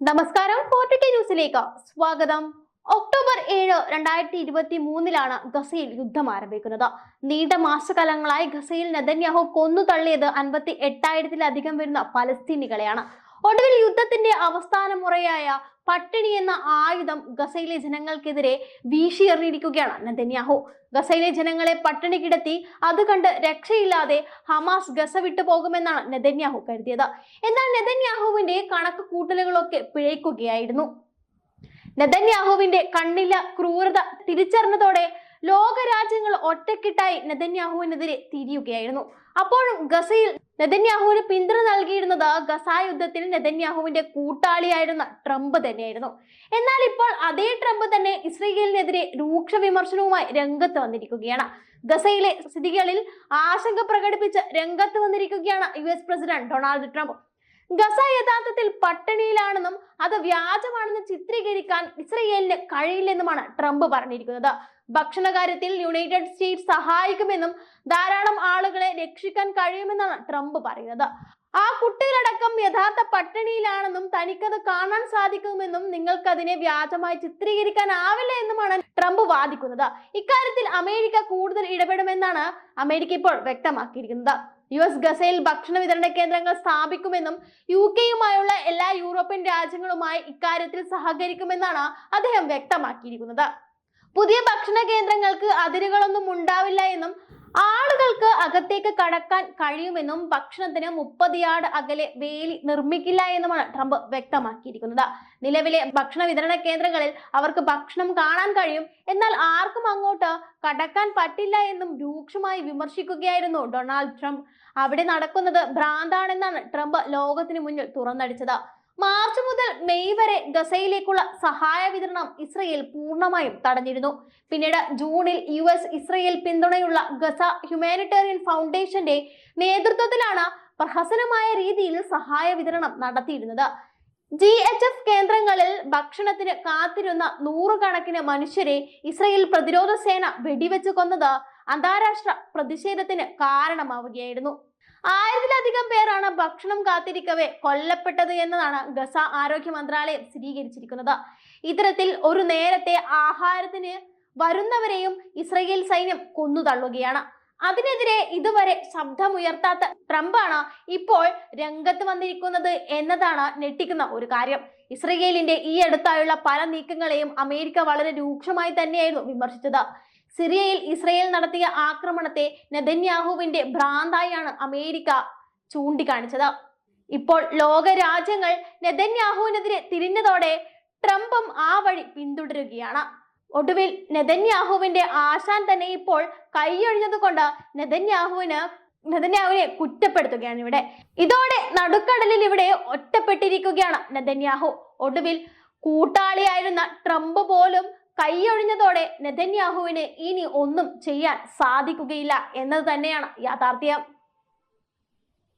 നമസ്കാരം ഫോർട്ടിക്കെ ന്യൂസിലേക്ക് സ്വാഗതം. ഒക്ടോബർ ഏഴ് രണ്ടായിരത്തി ഇരുപത്തി മൂന്നിലാണ് ഗസയിൽ യുദ്ധം ആരംഭിക്കുന്നത്. നീണ്ട മാസകാലങ്ങളായി ഗസയിൽ നെതന്യാഹു കൊന്നു തള്ളിയത് അൻപത്തി എട്ടായിരത്തിലധികം വരുന്ന പലസ്തീനികളെയാണ് ഒടുവിൽ യുദ്ധത്തിന്റെ അവസാന മുറയായ പട്ടിണി എന്ന ആയുധം ഗസയിലെ ജനങ്ങൾക്കെതിരെ വീശിയെറിഞ്ഞിരിക്കുകയാണ് നെതന്യാഹു. ഗസയിലെ ജനങ്ങളെ പട്ടിണി കിടത്തി അത് കണ്ട് രക്ഷയില്ലാതെ ഹമാസ് ഗസ വിട്ടു പോകുമെന്നാണ് നെതന്യാഹു കരുതിയത്. എന്നാൽ നെതന്യാഹുവിന്റെ കണക്ക് കൂട്ടലുകളൊക്കെ പിഴയ്ക്കുകയായിരുന്നു. നെതന്യാഹുവിന്റെ കണ്ണില ക്രൂരത തിരിച്ചറിഞ്ഞതോടെ ലോകരാജ്യങ്ങൾ ഒറ്റക്കെട്ടായി നെതന്യാഹുവിനെതിരെ തിരിയുകയായിരുന്നു. അപ്പോഴും ഗസയിൽ നെതന്യാഹുവിന് പിന്തുണ നൽകിയിരുന്നത് ഗസ യുദ്ധത്തിൽ നെതന്യാഹുവിന്റെ കൂട്ടാളിയായിരുന്ന ട്രംപ് തന്നെയായിരുന്നു. എന്നാൽ ഇപ്പോൾ അതേ ട്രംപ് തന്നെ ഇസ്രയേലിനെതിരെ രൂക്ഷ വിമർശനവുമായി രംഗത്ത് വന്നിരിക്കുകയാണ്. ഗസയിലെ സ്ഥിതികളിൽ ആശങ്ക പ്രകടിപ്പിച്ച് രംഗത്ത് വന്നിരിക്കുകയാണ് U S president Donald Trump. Gaza യഥാർത്ഥത്തിൽ പട്ടിണിയിലാണെന്നും അത് വ്യാജമാണെന്ന് ചിത്രീകരിക്കാൻ ഇസ്രയേലിന് കഴിയില്ലെന്നുമാണ് ട്രംപ് പറഞ്ഞിരിക്കുന്നത്. ഭക്ഷണകാര്യത്തിൽ യുണൈറ്റഡ് സ്റ്റേറ്റ്സ് സഹായിക്കുമെന്നും ധാരാളം ആളുകളെ രക്ഷിക്കാൻ കഴിയുമെന്നാണ് ട്രംപ് പറയുന്നത്. ആ കുട്ടികളടക്കം യഥാർത്ഥ പട്ടിണിയിലാണെന്നും തനിക്കത് കാണാൻ സാധിക്കുമെന്നും നിങ്ങൾക്കതിനെ വ്യാജമായി ചിത്രീകരിക്കാനാവില്ല എന്നുമാണ് ട്രംപ് വാദിക്കുന്നത്. ഇക്കാര്യത്തിൽ അമേരിക്ക കൂടുതൽ ഇടപെടുമെന്നാണ് അമേരിക്ക ഇപ്പോൾ വ്യക്തമാക്കിയിരിക്കുന്നത്. യു എസ് ഗസയിൽ ഭക്ഷണ വിതരണ കേന്ദ്രങ്ങൾ സ്ഥാപിക്കുമെന്നും യു കെയുമായുള്ള എല്ലാ യൂറോപ്യൻ രാജ്യങ്ങളുമായി ഇക്കാര്യത്തിൽ സഹകരിക്കുമെന്നാണ് അദ്ദേഹം വ്യക്തമാക്കിയിരിക്കുന്നത്. പുതിയ ഭക്ഷണ കേന്ദ്രങ്ങൾക്ക് അതിരുകളൊന്നും ഉണ്ടാവില്ല എന്നും ആളുകൾക്ക് അകത്തേക്ക് കടക്കാൻ കഴിയുമെന്നും ഭക്ഷണത്തിന് മുപ്പത് യാർഡ് അകലെ വേലി നിർമ്മിക്കില്ല എന്നുമാണ് ട്രംപ് വ്യക്തമാക്കിയിരിക്കുന്നത്. നിലവിലെ ഭക്ഷണ വിതരണ കേന്ദ്രങ്ങളിൽ അവർക്ക് ഭക്ഷണം കാണാൻ കഴിയും. എന്നാൽ ആർക്കും അങ്ങോട്ട് കടക്കാൻ പറ്റില്ല എന്നും രൂക്ഷമായി വിമർശിക്കുകയായിരുന്നു ഡൊണാൾഡ് ട്രംപ്. അവിടെ നടക്കുന്നത് ഭ്രാന്താണെന്നാണ് ട്രംപ് ലോകത്തിന് മുന്നിൽ തുറന്നടിച്ചത്. മാർച്ച് മുതൽ മെയ് വരെ ഗസയിലേക്കുള്ള സഹായ വിതരണം ഇസ്രയേൽ പൂർണമായും തടഞ്ഞിരുന്നു. പിന്നീട് ജൂണിൽ യു എസ് ഇസ്രയേൽ പിന്തുണയുള്ള ഗസ ഹ്യൂമാനിറ്റേറിയൻ ഫൗണ്ടേഷന്റെ നേതൃത്വത്തിലാണ് പ്രഹസനമായ രീതിയിൽ സഹായ വിതരണം നടത്തിയിരുന്നത്. ജി എച്ച് എഫ് കേന്ദ്രങ്ങളിൽ ഭക്ഷണത്തിന് കാത്തിരുന്ന നൂറുകണക്കിന് മനുഷ്യരെ ഇസ്രയേൽ പ്രതിരോധ സേന വെടിവെച്ച് കൊന്നത് അന്താരാഷ്ട്ര പ്രതിഷേധത്തിന് കാരണമാവുകയായിരുന്നു. ആയിരത്തിലധികം പേരാണ് ഭക്ഷണം കാത്തിരിക്കവേ കൊല്ലപ്പെട്ടത് എന്നതാണ് ഗസ ആരോഗ്യ മന്ത്രാലയം സ്ഥിരീകരിച്ചിരിക്കുന്നത്. ഇത്തരത്തിൽ ഒരു നേരത്തെ ആഹാരത്തിന് വരുന്നവരെയും ഇസ്രയേൽ സൈന്യം കൊന്നു തള്ളുകയാണ്. അതിനെതിരെ ഇതുവരെ ശബ്ദമുയർത്താത്ത ട്രംപാണ് ഇപ്പോൾ രംഗത്ത് വന്നിരിക്കുന്നത് എന്നതാണ് ഞെട്ടിക്കുന്ന ഒരു കാര്യം. ഇസ്രയേലിന്റെ ഈ അടുത്തായുള്ള പല നീക്കങ്ങളെയും അമേരിക്ക വളരെ രൂക്ഷമായി തന്നെയായിരുന്നു വിമർശിച്ചത്. സിറിയയിൽ ഇസ്രയേൽ നടത്തിയ ആക്രമണത്തെ നെതന്യാഹുവിന്റെ ഭ്രാന്തായാണ് അമേരിക്ക ചൂണ്ടിക്കാണിച്ചത്. ഇപ്പോൾ ലോക രാജ്യങ്ങൾ നെതന്യാഹുവിനെതിരെ തിരിഞ്ഞതോടെ ട്രംപും ആ വഴി പിന്തുടരുകയാണ്. ഒടുവിൽ നെതന്യാഹുവിന്റെ ആശാൻ തന്നെ ഇപ്പോൾ കൈയൊഴിഞ്ഞത് കൊണ്ട് നെതന്യാഹുവിന് നെതന്യാഹുവിനെ കുറ്റപ്പെടുത്തുകയാണ് ഇവിടെ. ഇതോടെ നടുക്കടലിൽ ഇവിടെ ഒറ്റപ്പെട്ടിരിക്കുകയാണ് നെതന്യാഹു. ഒടുവിൽ കൂട്ടാളിയായിരുന്ന ട്രംപ് പോലും കൈയൊഴിഞ്ഞതോടെ നെതന്യാഹുവിന് ഇനി ഒന്നും ചെയ്യാൻ സാധിക്കുകയില്ല എന്നത് തന്നെയാണ് യാഥാർത്ഥ്യം.